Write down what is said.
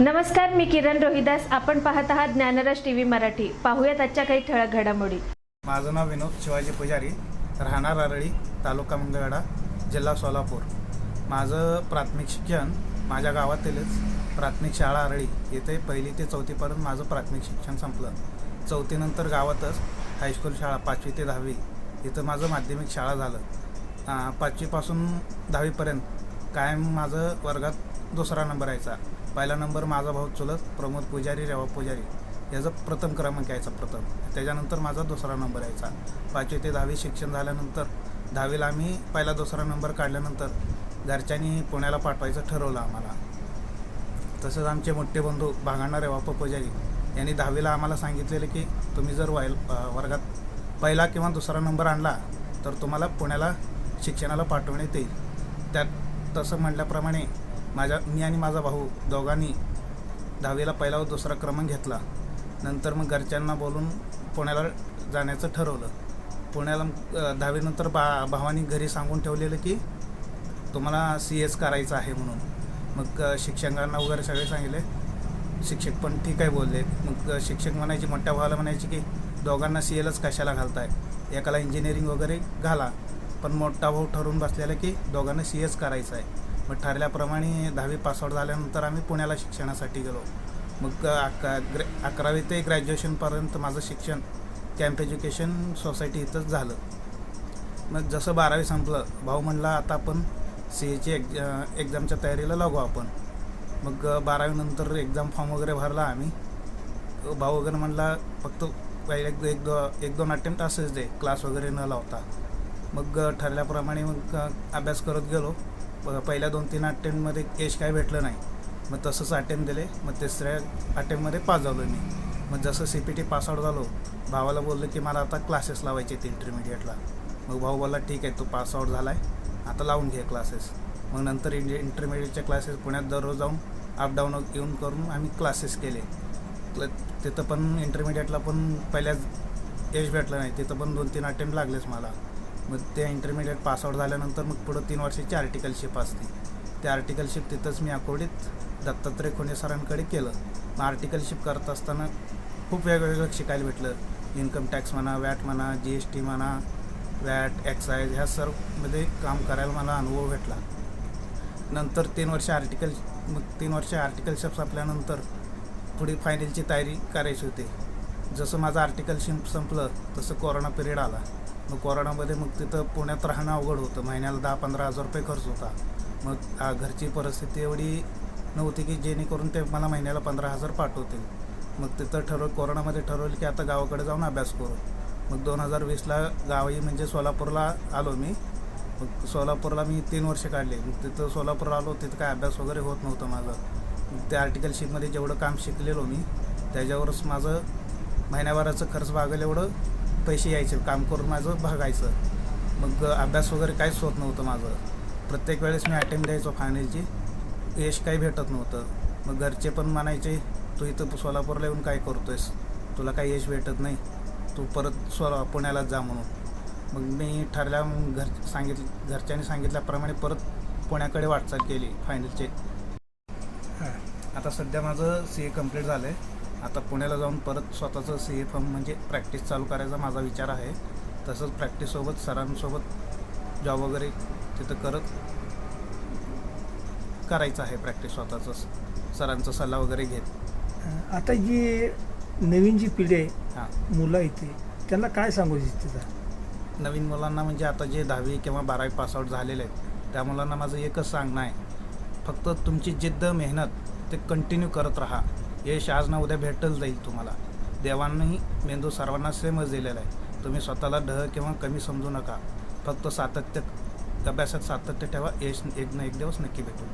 नमस्कार मी किरण रोहिदास. आपण पाहत आहात ज्ञानराज टी व्ही मराठी. पाहूयात आजच्या काही ठळक घडामोडी. माझं नाव विनोद शिवाजी पुजारी. राहणार आरळी तालुका मंगळवेढा जिल्हा सोलापूर. माझं प्राथमिक शिक्षण माझ्या गावातीलच. प्राथमिक शाळा आरळी. येथे पहिली ते चौथीपर्यंत माझं प्राथमिक शिक्षण संपलं. चौथीनंतर गावातच हायस्कूल शाळा पाचवी ते दहावी. इथं माझं माध्यमिक शाळा झालं. पाचवीपासून दहावीपर्यंत कायम माझं वर्गात दुसरा नंबर यायचा. पहिला नंबर माझा भाऊ चुलत प्रमोद पुजारी रेवा पुजारी. याचा प्रथम क्रमांक यायचा प्रथम. त्याच्यानंतर माझा दुसरा नंबर यायचा. पाचवी ते दहावी शिक्षण झाल्यानंतर दहावीला आम्ही पहिला दुसरा नंबर काढल्यानंतर घरच्यांनी पुण्याला पाठवायचं ठरवलं आम्हाला. तसंच आमचे मोठे बंधू भांगणार रेवाप्पा पुजारी यांनी दहावीला आम्हाला सांगितलेलं की तुम्ही जर वाय वर्गात पहिला किंवा दुसरा नंबर आणला तर तुम्हाला पुण्याला शिक्षणाला पाठवण्यात येईल. त्यात तसं म्हटल्याप्रमाणे माझ्या मी आणि माझा भाऊ दोघांनी दहावीला पहिला व दुसरा क्रमांक घेतला. नंतर मग घरच्यांना बोलून पुण्याला जाण्याचं ठरवलं. पुण्याला दहावीनंतर बा भावानी घरी सांगून ठेवलेलं की तुम्हाला सी एस करायचं आहे म्हणून. मग शिक्षकांना वगैरे सगळे सांगितले. शिक्षक पण ठीक आहे बोलले. मग शिक्षक म्हणायचे मोठ्या भावाला म्हणायचे की दोघांना सी एलच कशाला घालताय? एकाला इंजिनिअरिंग वगैरे घाला पण मोठा भाऊ ठरवून बसलेला की दोघांना सी एच करायचं आहे मग ठरल्याप्रमाणे दहावी पासआउट झाल्यानंतर आम्ही पुण्याला शिक्षणासाठी गेलो. मग अ, अक ग्रॅ अकरावी ते ग्रॅज्युएशनपर्यंत माझं शिक्षण कॅम्प एज्युकेशन सोसायटी इथंच झालं. मग जसं बारावी संपलं भाऊ म्हणला आता आपण सी एची एक्ज एक्झामच्या तयारीला लागू आपण. मग बारावीनंतर एक्झाम फॉर्म वगैरे भरला आम्ही. भाऊ वगैरे म्हणला फक्त पहिले एक एक दो एक दोन अटेम्प्ट असेच दे. क्लास वगैरे न लावता. मग ठरल्याप्रमाणे मग अभ्यास करत गेलो. प- पहिल्या दोन तीन अटेम्प्टमध्ये यश काय भेटलं नाही. मग तसंच अटेम्प्ट दिले. मग तिसऱ्या अटेम्प्टमध्ये पास झालो मी. मग जसं सी पी टी पासआउट झालो भावाला बोललो की मला आता क्लासेस लावायचे आहेत इंटरमिडिएटला मग भाऊ बोलला ठीक आहे तू पासआउट झाला आहे आता लावून घे क्लासेस मग नंतर इंडि इंटरमिडिएटचे क्लासेस पुण्यात दररोज जाऊन अपडाऊन येऊन करून आम्ही क्लासेस केले. तिथं पण इंटरमिडिएटला पण पहिल्याच यश भेटलं नाही. तिथं पण दोन तीन अटेम्प्ट लागलेच मला. मग ते इंटरमिडिएट पासआउट झाल्यानंतर मग पुढं तीन वर्षाची आर्टिकलशिप असते. ते आर्टिकलशिप तिथंच मी अकोडीत दत्तात्रय खोने सरांकडे केलं. मग आर्टिकलशिप करत असताना खूप वेगवेगळं शिकायला भेटलं. इन्कम टॅक्स म्हणा वॅट म्हणा जी एस टी म्हणा वॅट एक्साईज ह्या सर्वमध्ये काम करायला मला अनुभव भेटला. नंतर तीन वर्ष आर्टिकल मग तीन वर्ष आर्टिकलशिप संपल्यानंतर पुढे फायनलची तयारी करायची होती. जसं माझं आर्टिकल शिंप संपलं तसं कोरोना पिरियड आला. मग कोरोनामध्ये मग तिथं पुण्यात राहणं अवघड होतं. महिन्याला दहा पंधरा हजार रुपये खर्च होता. मग घरची परिस्थिती एवढी नव्हती की जेणेकरून ते मला महिन्याला पंधरा हजार पाठवतील. मग तिथं ठरव कोरोनामध्ये ठरवलं की आता गावाकडे जाऊन अभ्यास करू. मग दोन हजार वीसला गावी म्हणजे सोलापूरला आलो मी. मग सोलापूरला मी तीन वर्ष काढले. मग तिथं सोलापूरला आलो तिथं काय अभ्यास वगैरे होत नव्हतं माझं. त्या आर्टिकलशिपमध्ये जेवढं काम शिकलेलो मी त्याच्यावरच माझं महिन्याभराचं खर्च भागेल एवढं पैसे यायचे काम करून माझं भागायचं. मग अभ्यास वगैरे काहीच होत नव्हतं माझं. प्रत्येक वेळेस मी अटेम्प्ट द्यायचो फायनलची यश काही भेटत नव्हतं. मग घरचे पण म्हणायचे तू इथं सोलापूरला येऊन काय करतोयस? तुला काही यश भेटत नाही. तू परत सोला पुण्यालाच जा म्हणून. मग मी ठरल्या मग घर सांगितलं घरच्यांनी सांगितल्याप्रमाणे परत पुण्याकडे वाटचाल केली फायनलचे आता सध्या माझं सी ए कंप्लीट झालं आहे आता पुण्याला जाऊन परत स्वतःचं सी ए फॉर्म म्हणजे प्रॅक्टिस चालू करायचा माझा विचार आहे. तसंच प्रॅक्टिससोबत सरांसोबत जॉब वगैरे तिथं करत करायचं आहे प्रॅक्टिस स्वतःचं. सरांचा सल्ला वगैरे घेत. आता जी नवीन जी पिढी आहे हां. मुलं इथे त्यांना काय सांगू इच्छिता? नवीन मुलांना म्हणजे आता जे दहावी किंवा बारावी पासआउट झालेले आहेत त्या मुलांना माझं एकच सांगणं आहे. फक्त तुमची जिद्द मेहनत ते कंटिन्यू करत राहा. यश आज ना उद्या भेटल जाईल तुम्हाला. देवांनाही मेंदू सर्वांना सेमच दिलेला आहे. तुम्ही स्वतःला ढह किंवा कमी समजू नका. फक्त सातत्य अभ्यासात सातत्य ठेवा. यश एक ना एक दिवस नक्की भेटून